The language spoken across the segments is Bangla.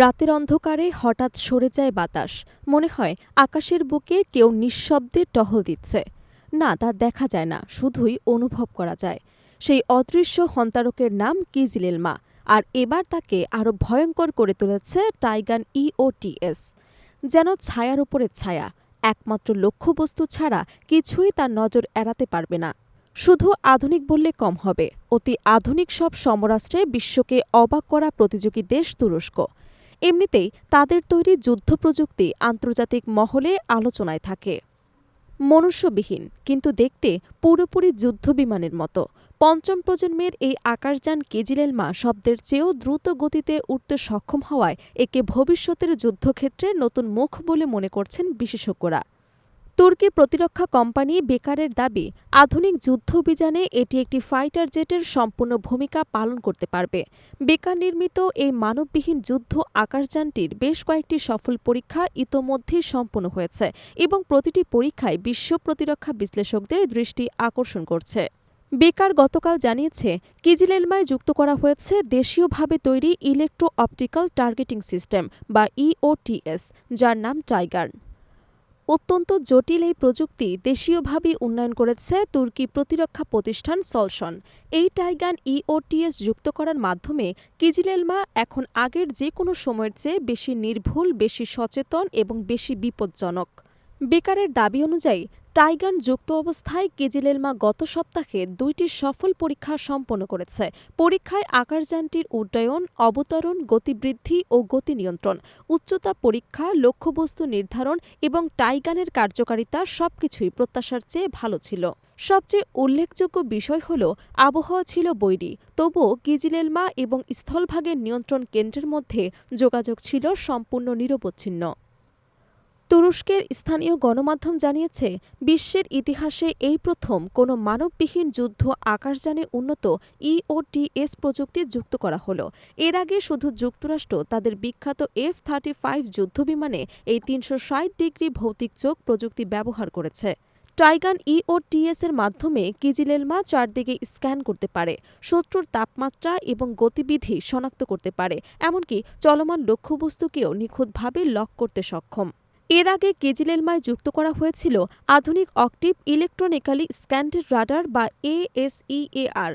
রাতের অন্ধকারে হঠাৎ সরে যায় বাতাস। মনে হয় আকাশের বুকে কেউ নিঃশব্দে টহল দিচ্ছে। না, তা দেখা যায় না, শুধুই অনুভব করা যায়। সেই অদৃশ্য হন্তারকের নাম কিজিলেলমা, আর এবার তাকে আরও ভয়ঙ্কর করে তুলেছে টাইগান ইওটিএস যেন ছায়ার উপরে ছায়া, একমাত্র লক্ষ্যবস্তু ছাড়া কিছুই তার নজর এড়াতে পারবে না। শুধু আধুনিক বললে কম হবে। অতি আধুনিক সব সমরাস্ত্রে বিশ্বকে অবাক করা প্রতিযোগী দেশ তুরস্ক। এমনিতেই তাদের তৈরি যুদ্ধ প্রযুক্তি আন্তর্জাতিক মহলে আলোচনায় থাকে। মনুষ্যবিহীন, কিন্তু দেখতে পুরোপুরি যুদ্ধ বিমানের মতো। পঞ্চম প্রজন্মের এই আকাশযান কেজিলেলমা শব্দের চেয়েও দ্রুত গতিতে উঠতে সক্ষম হওয়ায় একে ভবিষ্যতের যুদ্ধক্ষেত্রে নতুন মুখ বলে মনে করছেন বিশেষজ্ঞরা। তুর্কি প্রতিরক্ষা কোম্পানি বেকারের দাবি, আধুনিক যুদ্ধ অভিযানে এটি একটি ফাইটার জেটের সম্পূর্ণ ভূমিকা পালন করতে পারবে। বেকার নির্মিত এই মানববিহীন যুদ্ধ আকাশযানটির বেশ কয়েকটি সফল পরীক্ষা ইতোমধ্যেই সম্পন্ন হয়েছে এবং প্রতিটি পরীক্ষায় বিশ্ব প্রতিরক্ষা বিশ্লেষকদের দৃষ্টি আকর্ষণ করছে। বেকার গতকাল জানিয়েছে কিজিলেলমায় যুক্ত করা হয়েছে দেশীয়ভাবে তৈরি ইলেকট্রো অপটিক্যাল টার্গেটিং সিস্টেম বা ইওটিএস, যার নাম টাইগার। অত্যন্ত জটিল এই প্রযুক্তি দেশীয়ভাবে উন্নয়ন করেছে তুর্কি প্রতিরক্ষা প্রতিষ্ঠান সলসন। এই টাইগান ইওটিএস যুক্ত করার মাধ্যমে কিজিলেলমা এখন আগের যে কোনো সময়ের চেয়ে বেশি নির্ভুল, বেশি সচেতন এবং বেশি বিপজ্জনক। বেকারের দাবি অনুযায়ী টাইগান যুক্ত অবস্থায় কেজিলেলমা গত সপ্তাহে দুইটি সফল পরীক্ষা সম্পন্ন করেছে। পরীক্ষায় আকাশযানটির উড্ডয়ন, অবতরণ, গতিবৃদ্ধি ও গতি নিয়ন্ত্রণ, উচ্চতা পরীক্ষা, লক্ষ্যবস্তু নির্ধারণ এবং টাইগানের কার্যকারিতা সবকিছুই প্রত্যাশার চেয়ে ভালো ছিল। সবচেয়ে উল্লেখযোগ্য বিষয় হল, আবহাওয়া ছিল বৈরী, তবুও কিজিলেলমা এবং স্থলভাগের নিয়ন্ত্রণ কেন্দ্রের মধ্যে যোগাযোগ ছিল সম্পূর্ণ নিরবচ্ছিন্ন। তুরস্কের স্থানীয় গণমাধ্যম জানিয়েছে, বিশ্বের ইতিহাসে এই প্রথম কোনো মানববিহীন যুদ্ধ আকাশযানে উন্নত ইওটিএস প্রযুক্তি যুক্ত করা হলো। এর আগে শুধু যুক্তরাষ্ট্র, তাদের বিখ্যাত এফ থার্টি ফাইভ যুদ্ধবিমানে এই তিনশো ষাট ডিগ্রি ভৌতিক চোখ প্রযুক্তি ব্যবহার করেছে। টাইগান ইওটিএস এর মাধ্যমে কিজিলেলমা চারদিকে স্ক্যান করতে পারে, শত্রুর তাপমাত্রা এবং গতিবিধি শনাক্ত করতে পারে, এমনকি চলমান লক্ষ্যবস্তুকেও নিখুঁতভাবে লক করতে সক্ষম। এর আগে কেজিলেলমায় যুক্ত করা হয়েছিল আধুনিক অক্টিভ ইলেকট্রনিক্যালি স্ক্যান্ডেড রাডার বা এএসইএআর।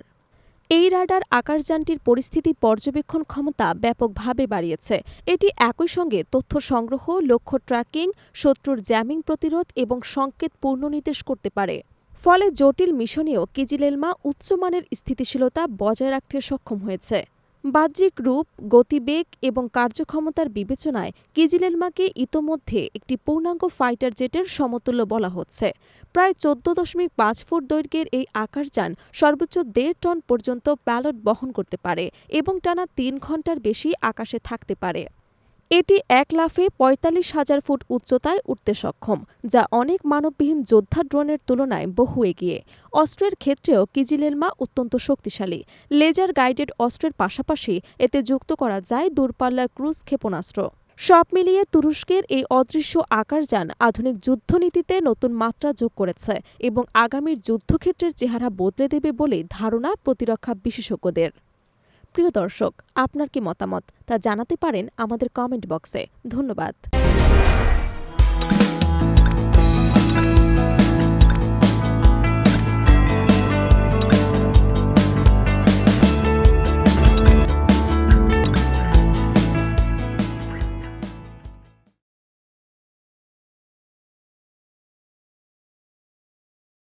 এই রাডার আকাশযানটির পরিস্থিতি পর্যবেক্ষণ ক্ষমতা ব্যাপকভাবে বাড়িয়েছে। এটি একই সঙ্গে তথ্য সংগ্রহ, লক্ষ্য ট্র্যাকিং, শত্রুর জ্যামিং প্রতিরোধ এবং সংকেত পূর্ণনির্দেশ করতে পারে। ফলে জটিল মিশনেও কিজিলেলমা উচ্চমানের স্থিতিশীলতা বজায় রাখতে সক্ষম হয়েছে। বাহ্যিক রূপ, গতিবেগ এবং কার্যক্ষমতার বিবেচনায় কিজিলেলমাকে ইতোমধ্যে একটি পূর্ণাঙ্গ ফাইটার জেটের সমতুল্য বলা হচ্ছে। প্রায় চোদ্দ দশমিক পাঁচ ফুট দৈর্ঘ্যের এই আকাশযান সর্বোচ্চ দেড় টন পর্যন্ত প্যালট বহন করতে পারে এবং টানা তিন ঘণ্টার বেশি আকাশে থাকতে পারে। এটি এক লাফে পঁয়তাল্লিশ হাজার ফুট উচ্চতায় উঠতে সক্ষম, যা অনেক মানববিহীন যোদ্ধা ড্রোনের তুলনায় বহু এগিয়ে। অস্ত্রের ক্ষেত্রেও কিজিলেলমা অত্যন্ত শক্তিশালী। লেজার গাইডেড অস্ত্রের পাশাপাশি এতে যুক্ত করা যায় দূরপাল্লার ক্রুজ ক্ষেপণাস্ত্র। সব মিলিয়ে তুরস্কের এই অদৃশ্য আকারযান আধুনিক যুদ্ধনীতিতে নতুন মাত্রা যোগ করেছে এবং আগামীর যুদ্ধক্ষেত্রের চেহারা বদলে দেবে বলে ধারণা প্রতিরক্ষা বিশেষজ্ঞদের। প্রিয় দর্শক আপনার কি মতামত তা জানাতে পারেন আমাদের কমেন্ট বক্সে ধন্যবাদ।